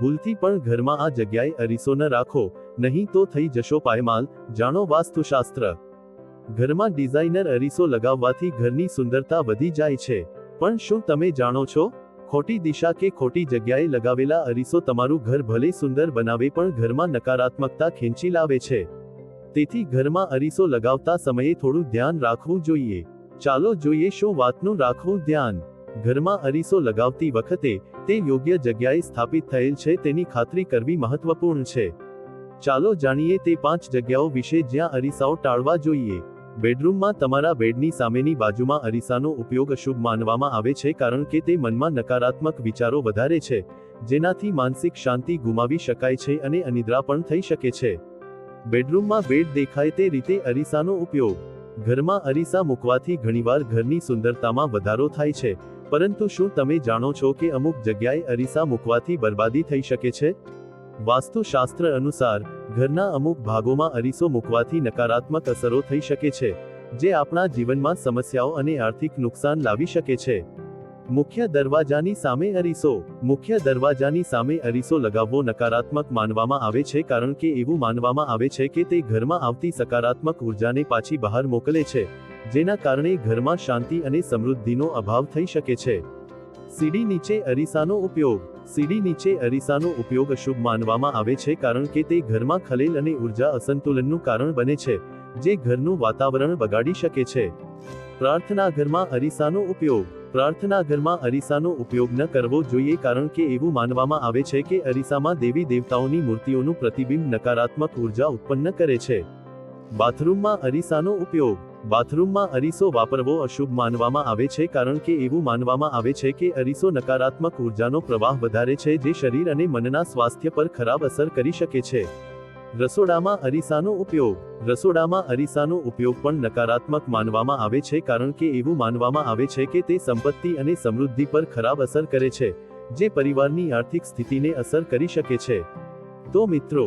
ભૂલથી પણ ઘરમાં આ જગ્યાએ અરીસો ન રાખો, નહીં તો થઈ જશો પાયમાલ, જાણો વાસ્તુશાસ્ત્ર. ઘરમાં ડિઝાઇનર અરીસો લગાવવાથી ઘરની સુંદરતા વધી જાય છે. પણ શું તમે જાણો છો? ખોટી દિશા કે ખોટી જગ્યાએ લગાવેલા અરીસો તમારું ઘર ભલે સુંદર બનાવે પણ ઘરમાં નકારાત્મકતા ખેંચી લાવે છે. તેથી ઘરમાં અરીસો લગાવતા સમયે થોડું ધ્યાન રાખવું જોઈએ. ચાલો જોઈએ શું વાતનું રાખવું ધ્યાન. ઘરમાં અરીસો લગાવતી વખતે તે યોગ્ય જગ્યાએ સ્થાપિત થયેલ છે તેની ખાતરી કરવી મહત્વપૂર્ણ છે. ચાલો જાણીએ તે પાંચ જગ્યાઓ વિશે જ્યાં અરીસાઓ ટાળવા જોઈએ. બેડરૂમમાં તમારા બેડની સામેની બાજુમાં અરીસાનો ઉપયોગ અશુભ માનવામાં આવે છે કારણ કે તે મનમાં નકારાત્મક વિચારો વધારે છે, જેનાથી માનસિક શાંતિ ગુમાવી શકાય છે અને અનિદ્રા પણ થઈ શકે છે. બેડરૂમમાં બેડ દેખાય તે રીતે અરીસાનો ઉપયોગ. ઘરમાં અરીસા મૂકવાથી ઘણીવાર ઘરની સુંદરતામાં વધારો થાય છે પરંતુ શું તમે જાણો છો કે અમુક જગ્યાએ અરીસા મૂકવાથી બરબાદી થઈ શકે છે? વાસ્તુશાસ્ત્ર અનુસાર, ઘરના અમુક ભાગોમાં અરીસો મૂકવાથી નકારાત્મક અસરો થઈ શકે છે, જે આપણા જીવનમાં સમસ્યાઓ અને આર્થિક નુકસાન લાવી શકે છે. મુખ્ય દરવાજાની સામે અરીસો, મુખ્ય દરવાજાની સામે અરીસો લગાવવો નકારાત્મક માનવામાં આવે છે કારણ કે એવું માનવામાં આવે છે કે તે ઘરમાં આવતી સકારાત્મક ઉર્જાને પાછી બહાર મોકલે છે. જેના કારણે ઘરમાં શાંતિ અને સમૃદ્ધિનો અભાવ થઈ શકે છે. સીડી નીચે અરીસાનો ઉપયોગ. સીડી નીચે અરીસાનો ઉપયોગ અશુભ માનવામાં આવે છે કારણ કે તે ઘરમાં ખલેલ અને ઊર્જા અસંતુલનનું કારણ બને છે, જે ઘરનું વાતાવરણ બગાડી શકે છે. પ્રાર્થના ઘરમાં અરીસાનો ઉપયોગ. પ્રાર્થના ઘરમાં અરીસાનો ઉપયોગ ન કરવો જોઈએ કારણ કે એવું માનવામાં આવે છે કે અરીસામાં દેવી દેવતાઓની મૂર્તિઓનું પ્રતિબિંબ નકારાત્મક ઊર્જા ઉત્પન્ન કરે છે. બાથરૂમમાં અરીસાનો ઉપયોગ. બાથરૂમમાં અરીસો વાપરવો અશુભ માનવામાં આવે છે કારણ કે એવું માનવામાં આવે છે કે અરીસો નકારાત્મક ઉર્જાનો પ્રવાહ વધારે છે જે શરીર અને મનના સ્વાસ્થ્ય પર ખરાબ અસર કરી શકે છે. રસોડામાં અરીસાનો ઉપયોગ. રસોડામાં અરીસાનો ઉપયોગ પણ નકારાત્મક માનવામાં આવે છે કારણ કે એવું માનવામાં આવે છે કે તે સંપત્તિ અને સમૃદ્ધિ પર ખરાબ અસર કરે છે, જે પરિવારની આર્થિક સ્થિતિને અસર કરી શકે છે. તો મિત્રો